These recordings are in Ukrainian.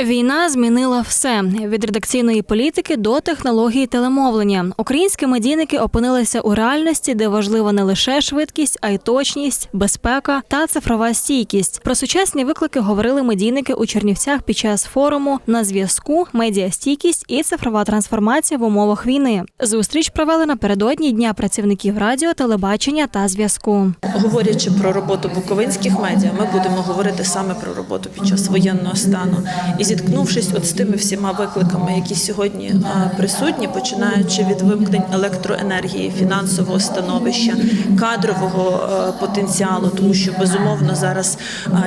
Війна змінила все від редакційної політики до технології телемовлення. Українські медійники опинилися у реальності, де важлива не лише швидкість, а й точність, безпека та цифрова стійкість. Про сучасні виклики говорили медійники у Чернівцях під час форуму на зв'язку, медіастійкість і цифрова трансформація в умовах війни. Зустріч провели напередодні дня працівників радіо, телебачення та зв'язку. Говорячи про роботу буковинських медіа, ми будемо говорити саме про роботу під час воєнного стану. Зіткнувшись от з тими всіма викликами, які сьогодні присутні, починаючи від вимкнень електроенергії, фінансового становища, кадрового е, потенціалу, тому що безумовно зараз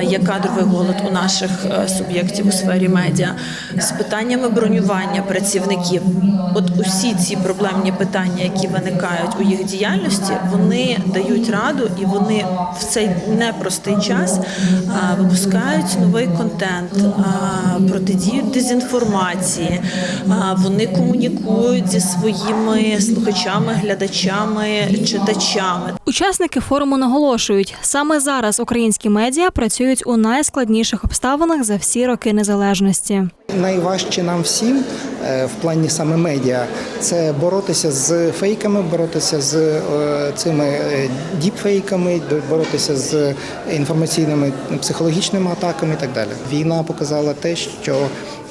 є кадровий голод у наших е, суб'єктів у сфері медіа, з питаннями бронювання працівників. От усі ці проблемні питання, які виникають у їх діяльності, вони дають раду і вони в цей непростий час випускають новий контент, протидіють дезінформації, вони комунікують зі своїми слухачами, глядачами, читачами. Учасники форуму наголошують, саме зараз українські медіа працюють у найскладніших обставинах за всі роки незалежності. Найважче нам всім е, в плані саме медіа це боротися з фейками, боротися з е, цими е, діпфейками, боротися з інформаційними психологічними атаками і так далі. Війна показала те, що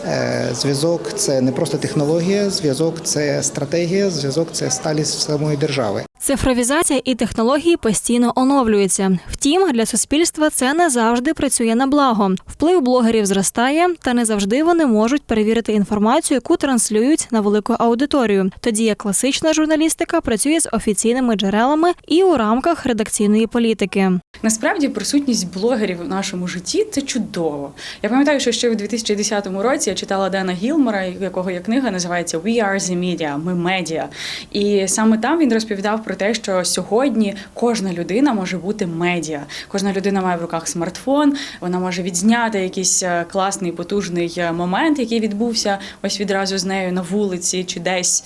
е, зв'язок це не просто технологія, зв'язок це стратегія, зв'язок це сталість самої держави. Цифровізація і технології постійно оновлюються. Втім, для суспільства це не завжди працює на благо. Вплив блогерів зростає, та не завжди вони можуть перевірити інформацію, яку транслюють на велику аудиторію. Тоді як класична журналістика працює з офіційними джерелами і у рамках редакційної політики. Насправді присутність блогерів у нашому житті це чудово. Я пам'ятаю, що ще у 2010 році я читала Дена Гілмора, якого є книга називається We are the media, Ми медіа. І саме там він розповідав про те, що сьогодні кожна людина може бути медіа. Кожна людина має в руках смартфон, вона може відзняти якийсь е, класний потужний е, момент, який відбувся ось відразу з нею на вулиці чи десь.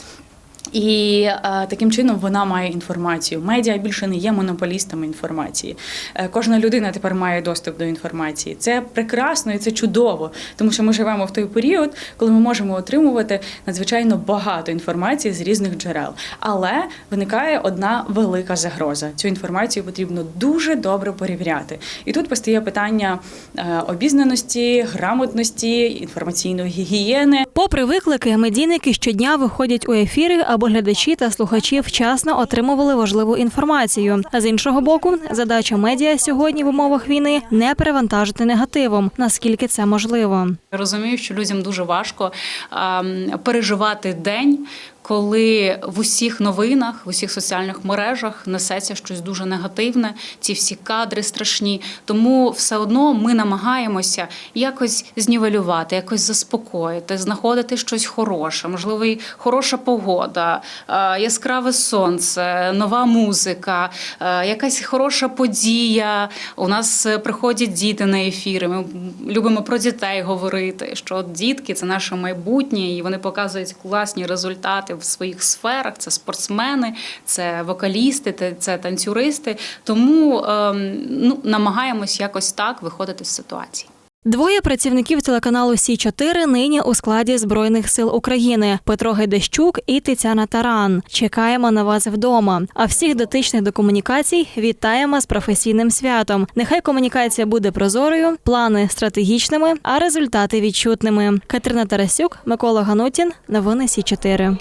І е, таким чином вона має інформацію. Медіа більше не є монополістами інформації. Е, кожна людина тепер має доступ до інформації. Це прекрасно і це чудово, тому що ми живемо в той період, коли ми можемо отримувати надзвичайно багато інформації з різних джерел. Але виникає одна велика загроза. Цю інформацію потрібно дуже добре перевіряти. І тут постає питання е, обізнаності, грамотності, інформаційної гігієни. Попри виклики, медійники щодня виходять у ефіри, аби глядачі та слухачі вчасно отримували важливу інформацію. А з іншого боку, задача медіа сьогодні в умовах війни не перевантажити негативом, наскільки це можливо. Розумію, що людям дуже важко ем, переживати день, коли в усіх новинах, в усіх соціальних мережах несеться щось дуже негативне, ці всі кадри страшні. Тому все одно ми намагаємося якось знівелювати, якось заспокоїти, знаходити щось хороше, можливо, і хороша погода, е, яскраве сонце, нова музика, е, якась хороша подія. У нас приходять діти на ефіри. Ми любимо про дітей говорити. Що дітки це наше майбутнє, і вони показують класні результати в своїх сферах. Це спортсмени, це вокалісти, це танцюристи. Тому ем, ну, намагаємось якось так виходити з ситуації. Двоє працівників телеканалу Сі 4 нині у складі збройних сил України: Петро Гайдащук і Тетяна Таран. Чекаємо на вас вдома. А всіх дотичних до комунікацій вітаємо з професійним святом. Нехай комунікація буде прозорою, плани стратегічними, а результати відчутними. Катерина Тарасюк, Микола Ганутін. Новини Сі 4